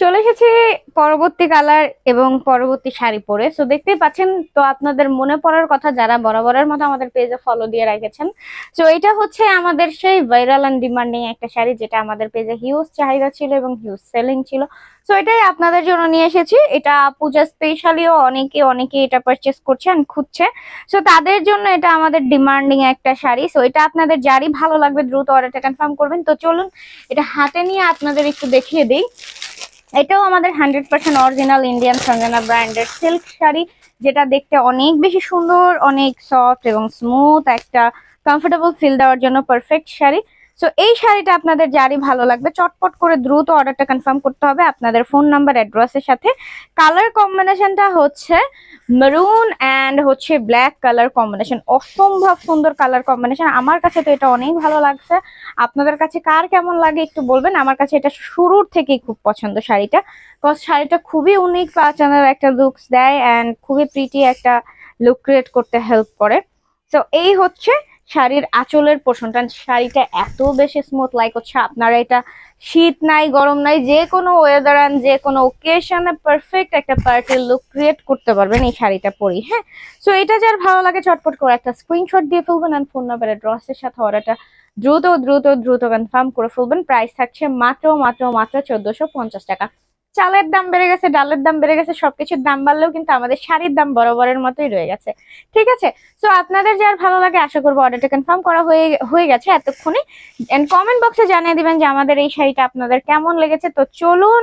চলে এসেছি পরবর্তী কালার এবং পরবর্তী শাড়ি পরে। সো দেখতেই পাচ্ছেন, তো আপনাদের মনে পড়ার কথা যারা বরাবরের মতো আমাদের পেজে ফলো দিয়ে রেখেছেন। তো এটা হচ্ছে আমাদের সেই ভাইরাল অ্যান্ড ডিমান্ডিং একটা শাড়ি, যেটা আমাদের পেজে হিউজ চাহিদা ছিল এবং হিউজ সেলিং ছিল। সো এটাই আপনাদের জন্য নিয়ে এসেছি। এটা পূজা স্পেশালিও অনেকে অনেকে এটা পারচেস করছে and খুঁজছে। সো তাদের জন্য এটা আমাদের ডিমান্ডিং একটা শাড়ি। সো এটা আপনাদের যারই ভালো লাগবে দ্রুত অর্ডারটা কনফার্ম করবেন। তো চলুন, এটা হাতে নিয়ে আপনাদের একটু দেখিয়ে দিই। এটাও আমাদের hundred percent original Indian Sanjana ব্র্যান্ডের সিল্ক শাড়ি, যেটা দেখতে অনেক বেশি সুন্দর, অনেক সফট এবং স্মুথ একটা কমফোর্টেবল ফিল দেওয়ার জন্য পারফেক্ট শাড়ি। সো এই শাড়িটা আপনাদের যারই ভালো লাগবে, চটপট করে দ্রুত অর্ডারটা কনফার্ম করতে হবে আপনাদের ফোন নাম্বার অ্যাড্রেসের সাথে। কালার কম্বিনেশনটা হচ্ছে মেরুন অ্যান্ড হচ্ছে ব্ল্যাক কালার কম্বিনেশন অসম্ভব সুন্দর কালার কম্বিনেশন আমার কাছে তো এটা অনেক ভালো লাগছে। আপনাদের কাছে কার কেমন লাগে একটু বলবেন? আমার কাছে এটা শুরুর থেকেই খুব পছন্দ শাড়িটা। কজ শাড়িটা খুবই ইউনিক পাচানের একটা লুকস দেয় অ্যান্ড খুবই প্রিটি একটা লুক ক্রিয়েট করতে হেল্প করে। সো এই হচ্ছে শাড়ির আঁচলের পোর্শনটা শাড়িটা এত বেশি স্মুথ লাইক হচ্ছে আপনারা এটা শীত নাই, গরম নাই, যে কোনো ওয়েদার অ্যান্ড যে কোনো ওকেশনে পারফেক্ট একটা পার্টির লুক ক্রিয়েট করতে পারবেন এই শাড়িটা পরি হ্যাঁ? সো এটা যার ভালো লাগে, চটপট করে একটা স্ক্রিনশট দিয়ে ফেলবেন অ্যান্ড ফোন নাম্বার অ্যাড্রেসের সাথে অর্ডারটা দ্রুত দ্রুত দ্রুত কনফার্ম করে ফেলবেন। প্রাইস থাকছে মাত্র মাত্র মাত্র চোদ্দশো টাকা। চালের দাম বেড়ে গেছে, ডালের দাম বেড়ে গেছে, সবকিছুর দাম বাড়লেও কিন্তু আমাদের শাড়ির দাম বরাবরের মতোই রয়ে গেছে। ঠিক আছে? তো আপনাদের যার ভালো লাগে, আশা করব অর্ডারটা কনফার্ম করা হয়ে হয়ে গেছে এতক্ষণে। এন্ড কমেন্ট বক্সে জানিয়ে দিবেন যে আমাদের এই শাড়িটা আপনাদের কেমন লেগেছে। তো চলুন